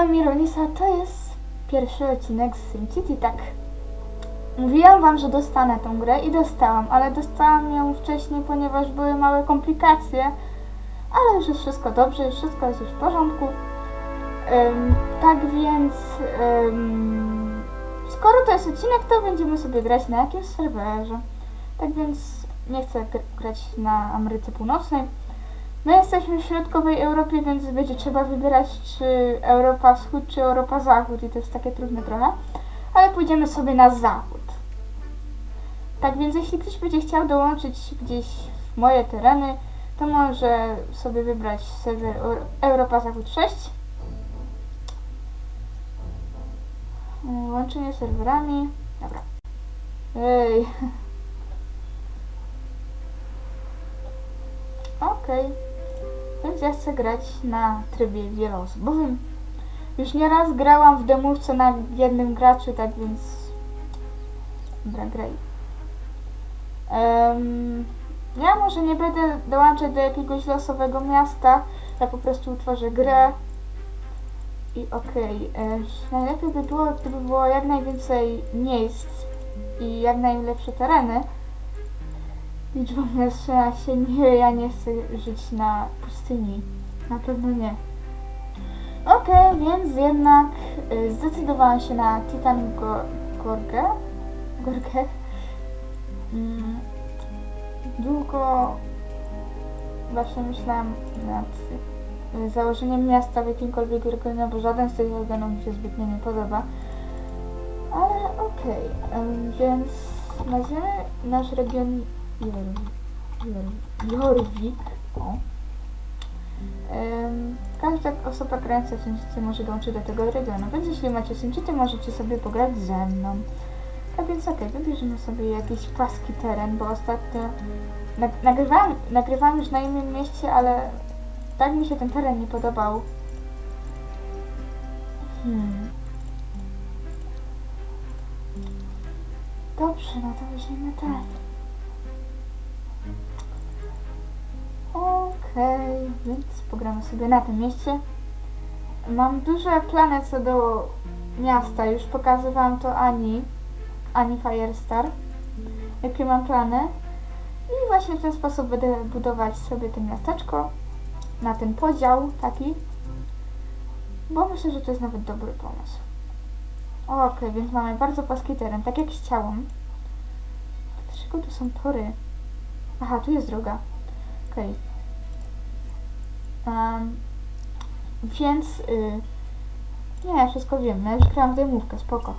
Czołem Ironisa, to jest pierwszy odcinek z SimCity, tak. Mówiłam wam, że dostanę tą grę i dostałam, ale dostałam ją wcześniej, ponieważ były małe komplikacje, ale już jest wszystko dobrze, już wszystko jest już w porządku. Ym, tak więc, ym, skoro to jest odcinek, to będziemy sobie grać na jakimś serwerze. Tak więc nie chcę gr- grać na Ameryce Północnej. My jesteśmy w środkowej Europie, więc będzie trzeba wybierać, czy Europa Wschód, czy Europa Zachód, i to jest takie trudne trochę. Ale pójdziemy sobie na zachód. Tak więc, jeśli ktoś będzie chciał dołączyć gdzieś w moje tereny, to może sobie wybrać serwer Eu- Europa Zachód 6. Mm, Łączenie serwerami. Dobra. Ej. Okej. Więc ja chcę grać na trybie wieloosobowym. Już nieraz grałam w demówce na jednym graczu, tak więc... Dobra, graj. Em, ja może nie będę dołączać do jakiegoś losowego miasta, ja po prostu utworzę grę. I okej, e, najlepiej by było, gdyby było jak najwięcej miejsc i jak najlepsze tereny. Liczbą miasta się nie, ja nie chcę żyć na pustyni. Na pewno nie. Okej, więc jednak y, zdecydowałam się na Titan Go Gorgę. Mm, długo właśnie myślałam nad y, założeniem miasta w jakimkolwiek regionie, bo żaden z tych regionów mi się zbytnio nie podoba. Ale okej, ym, więc nazwiemy nasz region Jorwik. Jor- Jorwik. O. Każda osoba grająca w SimCity może dołączyć do tego regionu, więc jeśli macie SimCity, możecie sobie pograć ze mną. Tak więc okej, wybierzemy sobie jakiś płaski teren, bo ostatnio nag- nagrywałam, nagrywałam już na innym mieście, ale tak mi się ten teren nie podobał. Hmm. Dobrze, no to weźmiemy ten. Okej, więc pogramy sobie na tym mieście. Mam duże plany co do miasta, już pokazywałam to Ani, Ani Firestar, jakie mam plany. I właśnie w ten sposób będę budować sobie to miasteczko, na ten podział taki, bo myślę, że to jest nawet dobry pomysł. Okej, więc mamy bardzo płaski teren, tak jak chciałam. Dlaczego tu są tory? Aha, tu jest droga. Okej. Em, więc y, nie, wszystko wiem. Ja już grałam w demówkę, spoko.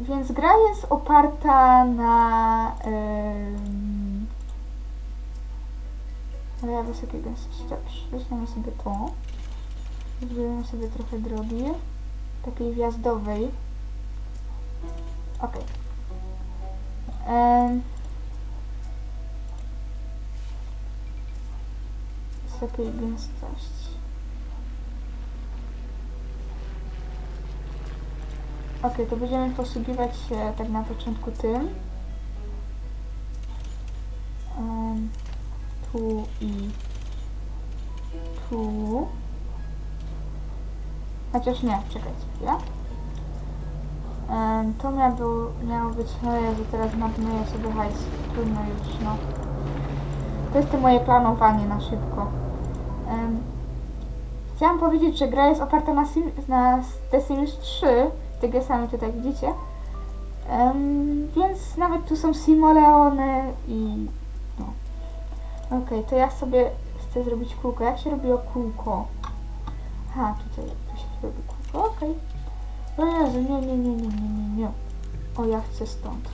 Więc gra jest oparta na ym, ale wysokiej gęstości. Dobrze, weźmiemy sobie to. Zrobimy sobie trochę drogi. Takiej wjazdowej. Okej. Em, wysokiej gęstości. Ok, to będziemy posługiwać się tak na początku tym. Em, tu i tu. Chociaż nie, czekajcie chwilę. Em, to miało, miało być, no Jezu, teraz marnuję sobie hajs. Trudno już, no. To jest to moje planowanie na szybko. Em, chciałam powiedzieć, że gra jest oparta na, sim, na The Sims 3, tak sami tutaj widzicie. Em, więc nawet tu są simoleony i no. Okej, to ja sobie chcę zrobić kółko. Jak się robiło kółko? Aha, tutaj tu się robi kółko, okej. O Jezu, nie, nie, nie, nie, nie, nie, nie. O, ja chcę stąd.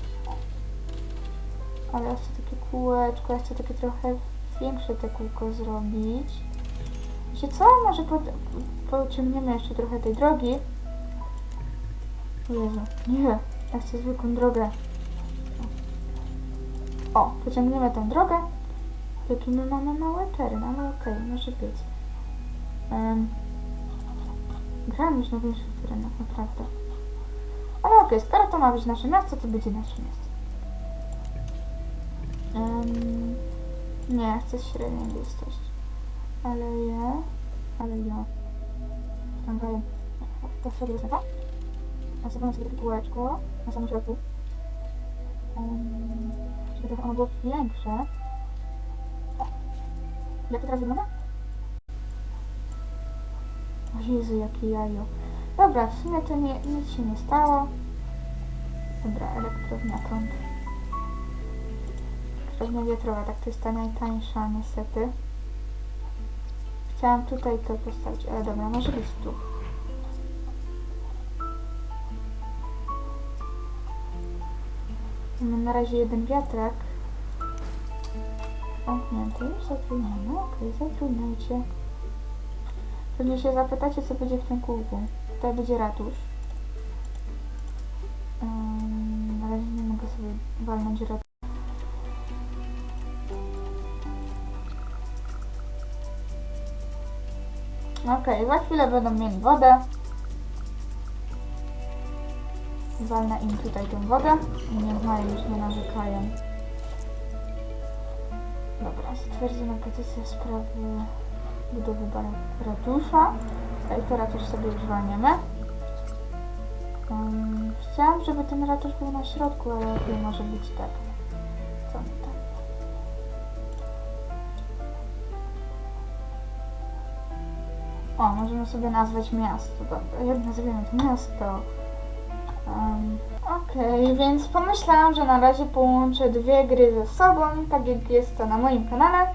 Ale ja chcę takie kółeczko, ja chcę takie trochę większe te kółko zrobić. Wiecie co? Może pod, pociągniemy jeszcze trochę tej drogi. Jezu, nie, ja chcę zwykłą drogę. O, pociągniemy tę drogę. Jaki my mamy mały teren, ale okej, może być. Um, grałem już na większych terenach, naprawdę. Ale okej, skoro to ma być nasze miasto, to będzie nasze miasto. Em, nie, chcę średnią gęstość. Ale ja... Ale ja... Okej. To sobie wysypa. A sobie takie kółeczko na samym środku. Um, żeby trochę ono było większe. Jak to teraz wygląda? O Jezu, jakie jajo. Dobra, w sumie to nie, nic się nie stało. Dobra, elektrownia prąd. Elektrownia wiatrowa, tak to jest ta najtańsza niestety. Chciałam tutaj to postawić, ale dobra, może być tu. Mamy na razie jeden wiatrak. Zamknięty, już zatrudniony, okej, zatrudniajcie. Pewnie się zapytacie, co będzie w tym kółku. Tutaj będzie ratusz. Um, na razie nie mogę sobie walnąć ratusz. Okej, za chwilę będą mieli wodę. Walnę im tutaj tą wodę i niech mają już nie narzekają. Dobra, stwierdzona petycja w sprawie budowy ratusza. Okej, to ratusz sobie już walniemy. Um, chciałam, żeby ten ratusz był na środku, ale nie może być tak. Co tam? O, możemy sobie nazwać miasto. Dobra, jak nazwiemy to miasto? Um, Okej, więc pomyślałam, że na razie połączę dwie gry ze sobą, tak jak jest to na moim kanale.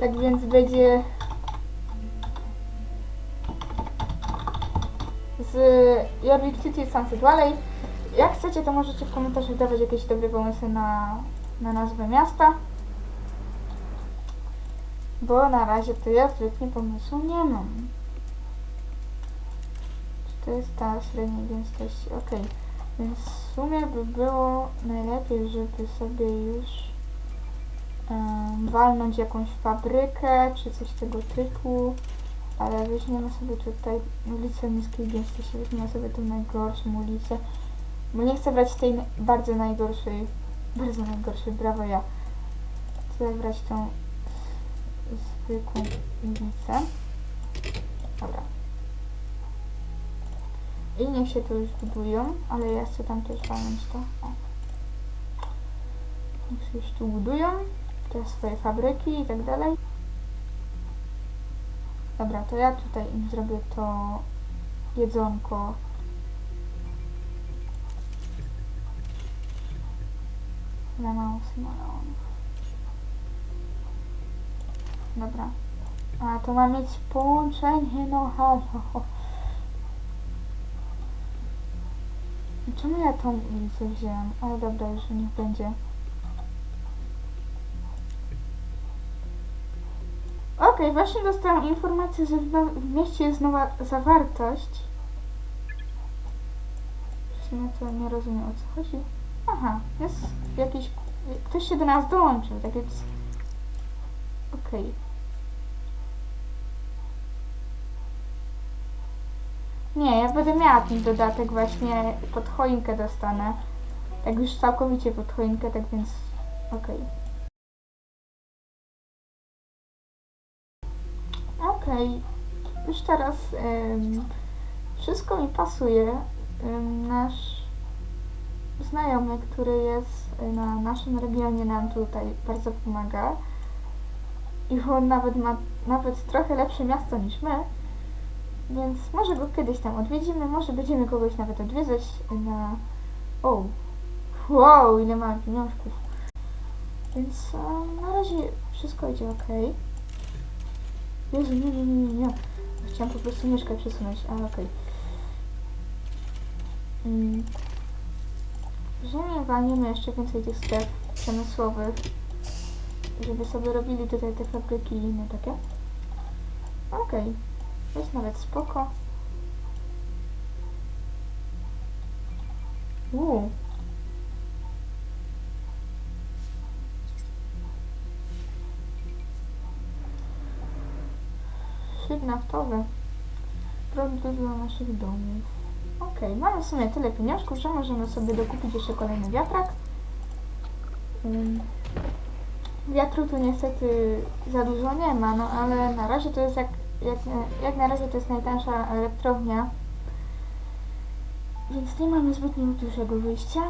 Tak więc będzie z Jorvik City Sunset Valley. Jak chcecie, to możecie w komentarzach dawać jakieś dobre pomysły na, na nazwę miasta. Bo na razie to ja zbytnie pomysłu nie mam. Czy to jest ta średniej gęstości? Okej. Więc w sumie by było najlepiej, żeby sobie już em, walnąć jakąś fabrykę, czy coś tego typu. Ale weźmiemy sobie tutaj ulicę niskiej gęstości, weźmiemy sobie tą najgorszą ulicę. Bo nie chcę brać tej bardzo najgorszej, bardzo najgorszej, brawo ja. Chcę brać tą zwykłą ulicę. Dobra. I niech się tu już budują, ale ja chcę tam też walnąć to. O. Niech się już tu budują, te swoje fabryki i tak dalej. Dobra, to ja tutaj im zrobię to jedzonko. Mało smalonów. Dobra. A to ma mieć połączenie, no halo. Czemu ja tą ulicę wzięłam? Ale dobra, już niech będzie. Okej, właśnie dostałam informację, że w, mieście jest nowa zawartość. W to nie rozumiem o co chodzi. Aha, jest jakiś... Ktoś się do nas dołączył, tak więc... Okej. Nie, ja będę miała ten dodatek właśnie pod choinkę dostanę. Tak już całkowicie pod choinkę, tak więc okej. Okej, już teraz em, wszystko mi pasuje. Em, nasz znajomy, który jest na naszym regionie nam tutaj bardzo pomaga. I on nawet ma nawet trochę lepsze miasto niż my. Więc może go kiedyś tam odwiedzimy, może będziemy kogoś nawet odwiedzać na... O! Wow, ile mamy pieniążków. Więc e, na razie wszystko idzie ok. Jezu, nie, nie, nie, nie. Chciałam po prostu myszkę przesunąć, ale okej. Mm. Że nie walniemy jeszcze więcej tych stref przemysłowych, żeby sobie robili tutaj te fabryki i inne takie. Okej. Jest nawet spoko. Uuu. Szyb naftowy. Produkty dla naszych domów. Okej, mamy w sumie tyle pieniążków, że możemy sobie dokupić jeszcze kolejny wiatrak. Wiatru tu niestety za dużo nie ma, no ale na razie to jest jak jak, jak na razie to jest najtańsza elektrownia, więc nie mamy zbytnio dużego wyjścia.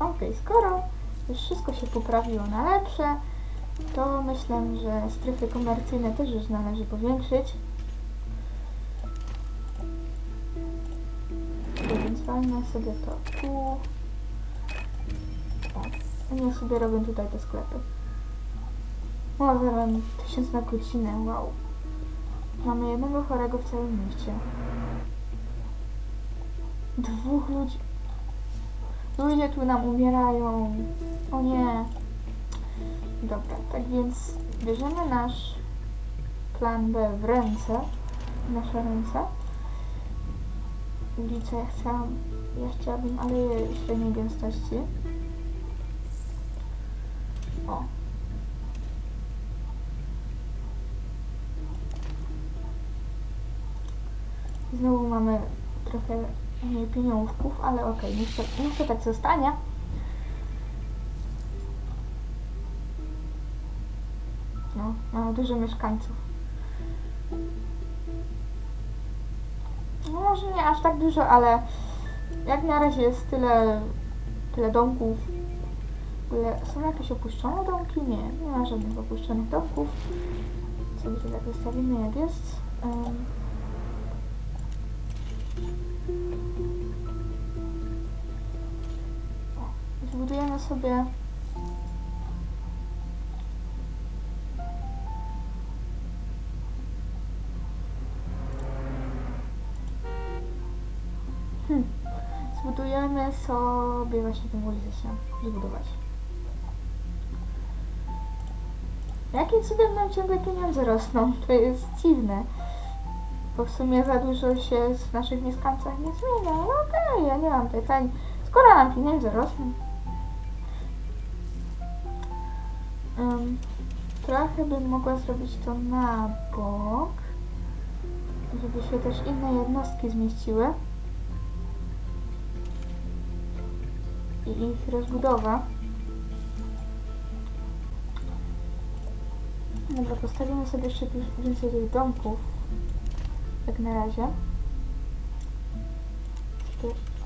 Okej, skoro już wszystko się poprawiło na lepsze, to myślę, że strefy komercyjne też już należy powiększyć. Więc walnę sobie to tu. Tak. Ja sobie robię tutaj te sklepy. Zaraz tysiąc na godzinę, wow. Mamy jednego chorego w całym mieście. Dwóch ludzi. Ludzie tu nam umierają. O nie. Dobra, tak więc bierzemy nasz plan B w ręce, nasze ręce. Ulica, ja chciałam, ja chciałabym aleję średniej gęstości. O. Znowu mamy trochę mniej pieniążków, ale okej, niech, to, niech to tak zostanie. No, mamy dużo mieszkańców. No może nie aż tak dużo, ale jak na razie jest tyle, tyle domków. Są jakieś opuszczone domki? Nie, nie ma żadnych opuszczonych domków. Sobie to tak zostawimy jak jest. Em, o, Zbudujemy sobie Hmm. Zbudujemy sobie właśnie tę ulicę się zbudować. Jakim cudem nam ciągle pieniądze rosną? To jest dziwne. Bo w sumie za dużo się w naszych mieszkańcach nie zmienia. No okej, ja nie mam pytań. Skoro nam pieniądze rosną. Ym, trochę bym mogła zrobić to na bok. Żeby się też inne jednostki zmieściły. i ich rozbudowa. Dobra, postawimy sobie jeszcze więcej tych domków. Jak na razie.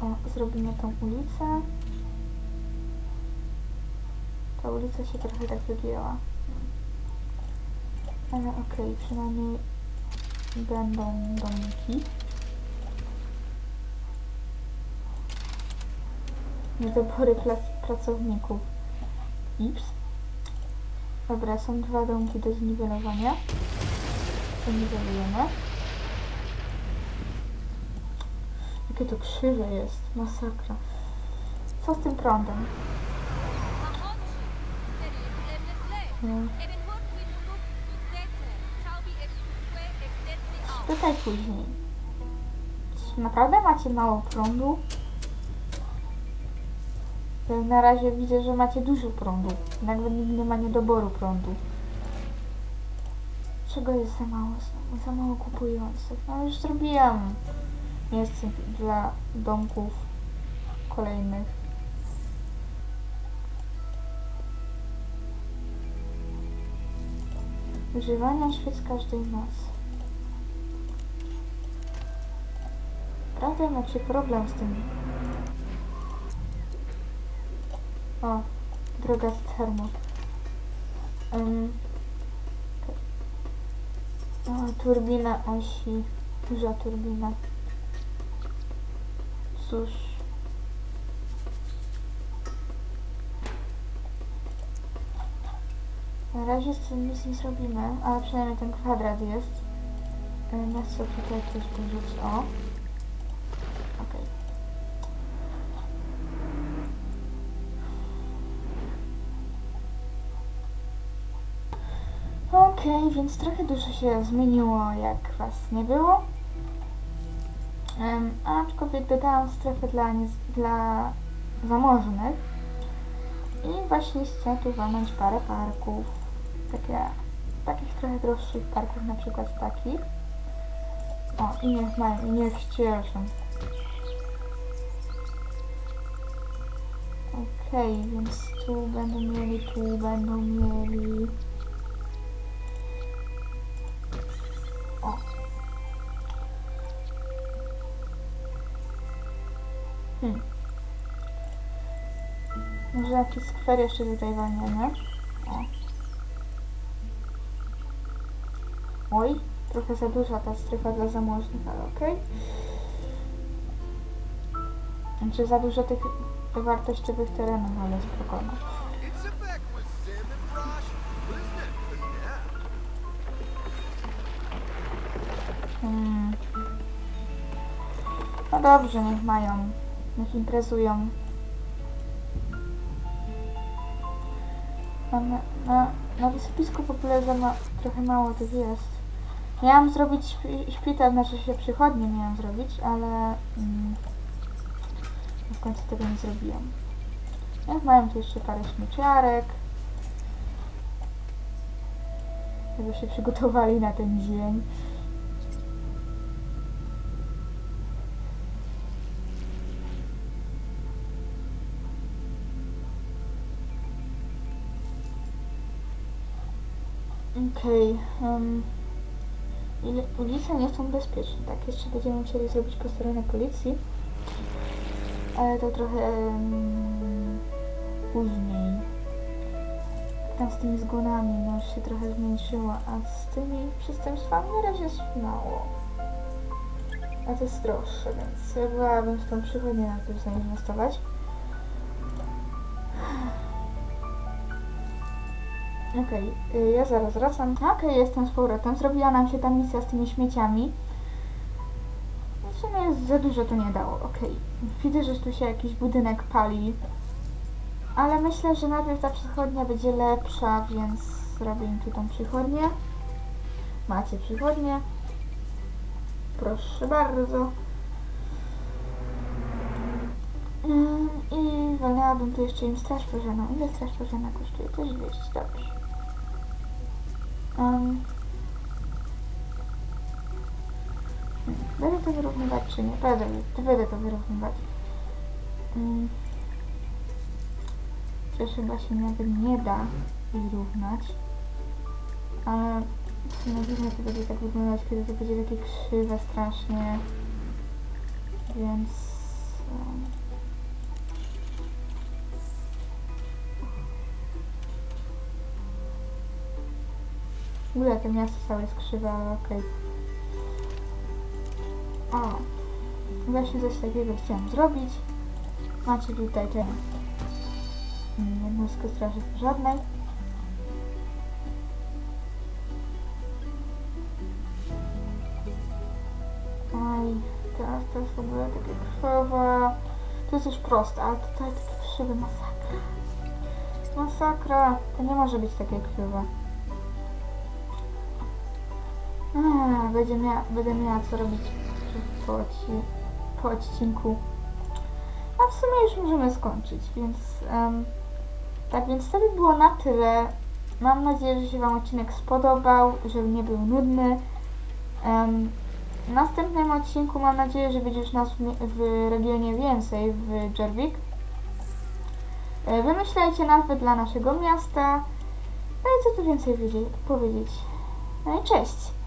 O, zrobimy tą ulicę. Ta ulica się trochę tak wygięła. Ale okej, przynajmniej będą domki. Niedobory pracowników. Ips. Dobra, są dwa domki do zniwelowania. To niwelujemy. Jakie to krzywe jest. Masakra. Co z tym prądem? No. Pytaj później. Czy naprawdę macie mało prądu? Na razie widzę, że macie dużo prądu. Nawet nikt nie ma niedoboru prądu. Czego jest za mało? Za mało kupujących. No już zrobiłam miejsce dla domków kolejnych. Używania świec każdej nocy. Prawda macie problem z tym. O, droga z termo. Um, o, turbina osi. Duża turbina. Cóż. Na razie z tym nic nie zrobimy, ale przynajmniej ten kwadrat jest. Y, Na co tutaj coś porzuć? O. Okej. Okej, więc trochę dużo się zmieniło, jak was nie było. Em, aczkolwiek dodałam strefę dla, nie, dla zamożnych. I właśnie chcę tu walnąć parę parków takie, takich trochę droższych parków, na przykład taki. O, i niech, mają, niech ścielszą. Okej, okay, więc tu będą mieli, tu będą mieli... O. Hmm. Może jakiś skwer jeszcze tutaj walniemy. O. Oj, trochę za duża ta strefa dla zamożnych, ale okej. Znaczy za dużo tych wartościowych terenów, ale spokojnie. Hmm. No dobrze, niech mają. Niech imprezują. Na, na, na wysypisku w ogóle za ma, trochę mało tych jest. Miałam zrobić szpital, znaczy się przychodnie miałam zrobić, ale mm, w końcu tego nie zrobiłam. Jak mają tu jeszcze parę śmieciarek. Żeby się przygotowali na ten dzień. Okej. em, ile- ulice nie są bezpieczne, tak? Jeszcze będziemy musieli zrobić posterunek policji. Ale to trochę em, później. Tam z tymi zgonami no się trochę zmniejszyło, a z tymi przestępstwami na razie jest mało. A to jest droższe, więc ja w tą przychodnię najpierw zainwestować. Okej, y, ja zaraz wracam. Okej, jestem z powrotem. Zrobiła nam się ta misja z tymi śmieciami. W sumie za dużo to nie dało. Okej, widzę, że tu się jakiś budynek pali. Ale myślę, że najpierw ta przychodnia będzie lepsza, więc zrobię im tu tą przychodnię. Macie przychodnię. Proszę bardzo. I walnęłabym tu jeszcze im straż pożarną. Ile straż pożarna kosztuje? Też 200, dobrze. Um, będę to wyrównywać czy nie? Będę, będę to wyrównywać. Um, chyba się nawet nie da wyrównać. Ale w sumie to będzie tak wyglądać, kiedy to będzie takie krzywe strasznie. Więc... ogóle to miasto całe jest okej. O, właśnie coś takiego chciałam zrobić. Macie tutaj tę mm, jednostkę straży pożarnej. Oj, teraz to jest w ogóle takie krwawe. To jest już proste, ale tutaj takie krzywe masakra. Masakra. To nie może być takie krzywe. A, będzie mia będę miała co robić po, po odcinku. A w sumie już możemy skończyć, więc em, tak więc to by było na tyle. Mam nadzieję, że się Wam odcinek spodobał, że nie był nudny. Em, w następnym odcinku mam nadzieję, że będzie już nas w, regionie więcej, w Jervik. E, Wymyślajcie nazwy dla naszego miasta. No i co tu więcej wiedzieć, powiedzieć. No i cześć!